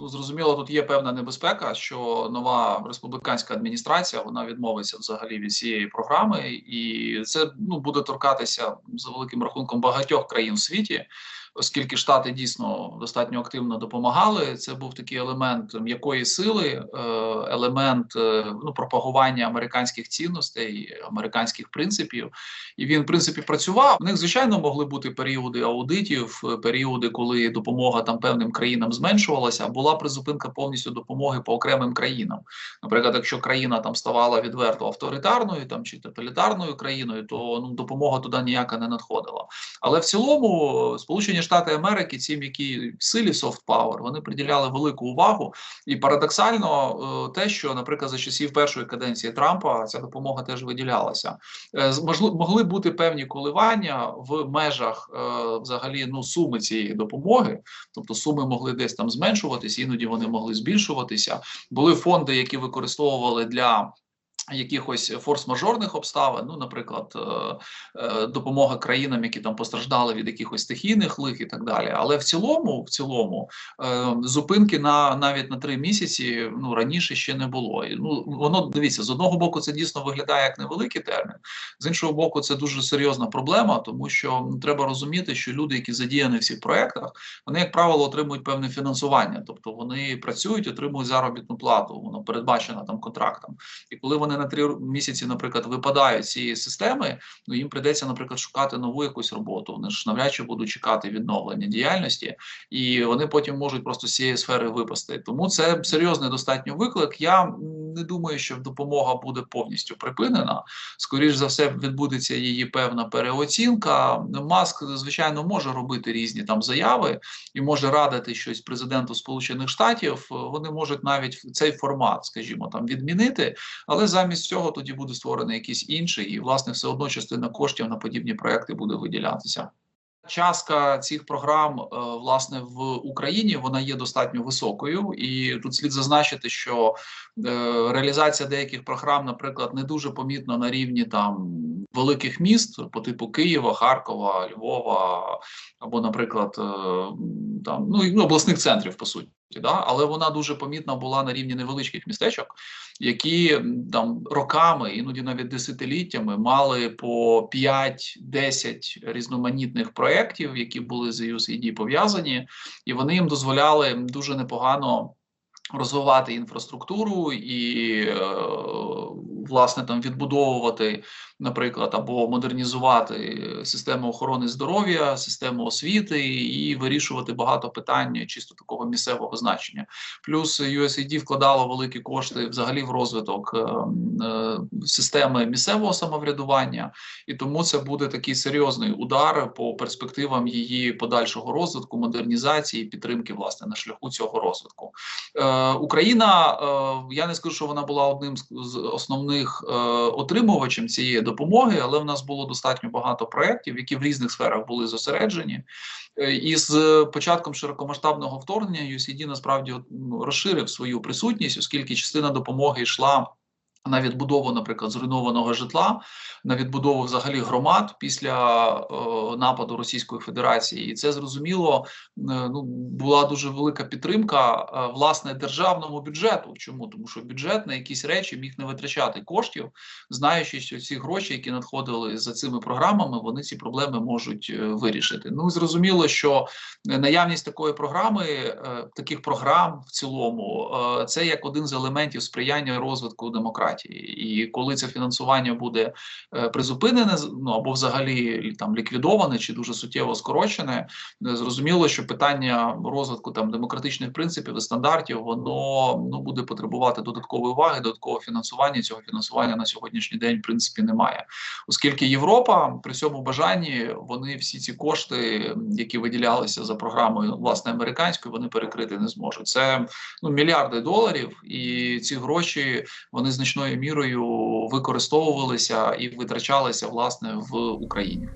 Ну, зрозуміло, тут є певна небезпека, що нова республіканська адміністрація вона відмовиться взагалі від цієї програми, і це ну буде торкатися за великим рахунком багатьох країн в світі оскільки штати дійсно достатньо активно допомагали. Це був такий елемент м'якої сили, е, елемент е, ну пропагування американських цінностей, американських принципів. І він в принципі працював. У них звичайно могли бути періоди аудитів, періоди, коли допомога там певним країнам зменшувалася. а Була призупинка повністю допомоги по окремим країнам. Наприклад, якщо країна там ставала відверто авторитарною, там чи тоталітарною країною, то ну допомога туди ніяка не надходила. Але в цілому сполучені Штати Америки, ці м'які силі soft power, вони приділяли велику увагу. І парадоксально е, те, що, наприклад, за часів першої каденції Трампа ця допомога теж виділялася. Е, могли бути певні коливання в межах е, взагалі ну суми цієї допомоги, тобто суми могли десь там зменшуватися, іноді вони могли збільшуватися. Були фонди, які використовували для Якихось форс-мажорних обставин, ну, наприклад, е, е, допомога країнам, які там постраждали від якихось стихійних лих і так далі. Але в цілому, в цілому, е, зупинки на навіть на три місяці ну раніше ще не було. І, Ну воно дивіться з одного боку, це дійсно виглядає як невеликий термін, з іншого боку, це дуже серйозна проблема, тому що треба розуміти, що люди, які задіяні в цих проектах, вони як правило отримують певне фінансування, тобто вони працюють, отримують заробітну плату. Воно передбачено там контрактом, і коли вони на три місяці, наприклад, випадають цієї системи, ну їм придеться, наприклад, шукати нову якусь роботу. Вони ж навряд чи будуть чекати відновлення діяльності, і вони потім можуть просто з цієї сфери випасти. Тому це серйозний достатньо виклик. Я не думаю, що допомога буде повністю припинена. Скоріш за все, відбудеться її певна переоцінка. Маск, звичайно, може робити різні там заяви і може радити щось президенту Сполучених Штатів. Вони можуть навіть цей формат, скажімо, там відмінити, але замість цього тоді буде створений якийсь інший, і власне все одно частина коштів на подібні проекти буде виділятися. Частка цих програм, е, власне, в Україні вона є достатньо високою, і тут слід зазначити, що е, реалізація деяких програм, наприклад, не дуже помітна на рівні там великих міст по типу Києва, Харкова, Львова, або, наприклад, е, там ну, обласних центрів по суті, да? але вона дуже помітна була на рівні невеличких містечок, які там роками, іноді навіть десятиліттями, мали по 5-10 різноманітних проєктів, які були з USAID пов'язані, і вони їм дозволяли дуже непогано розвивати інфраструктуру і е, власне там відбудовувати, наприклад, або модернізувати систему охорони здоров'я, систему освіти і вирішувати багато питань чисто такого місцевого значення. Плюс USAID вкладало великі кошти взагалі в розвиток е, е, системи місцевого самоврядування, і тому це буде такий серйозний удар по перспективам її подальшого розвитку, модернізації, підтримки власне на шляху цього розвитку. Е, Україна, я не скажу, що вона була одним з основних е, отримувачем цієї допомоги, але в нас було достатньо багато проєктів, які в різних сферах були зосереджені. Е, і з початком широкомасштабного вторгнення USAID насправді ну, розширив свою присутність, оскільки частина допомоги йшла на відбудову, наприклад, зруйнованого житла, на відбудову взагалі громад після е, нападу Російської Федерації, і це зрозуміло е, ну була дуже велика підтримка е, власне державному бюджету. Чому тому, що бюджет на якісь речі міг не витрачати коштів, знаючи, що ці гроші, які надходили за цими програмами, вони ці проблеми можуть е, вирішити. Ну зрозуміло, що наявність такої програми, е, таких програм в цілому, е, це як один з елементів сприяння розвитку демократії демократії, і коли це фінансування буде е, призупинене, ну або взагалі там ліквідоване чи дуже суттєво скорочене, е, зрозуміло, що питання розвитку там демократичних принципів і стандартів воно ну буде потребувати додаткової уваги, додаткового фінансування. Цього фінансування на сьогоднішній день в принципі немає, оскільки Європа при цьому бажанні вони всі ці кошти, які виділялися за програмою власне американською, вони перекрити не зможуть. Це ну мільярди доларів, і ці гроші вони значною мірою використовувалися і витрачалися власне в Україні.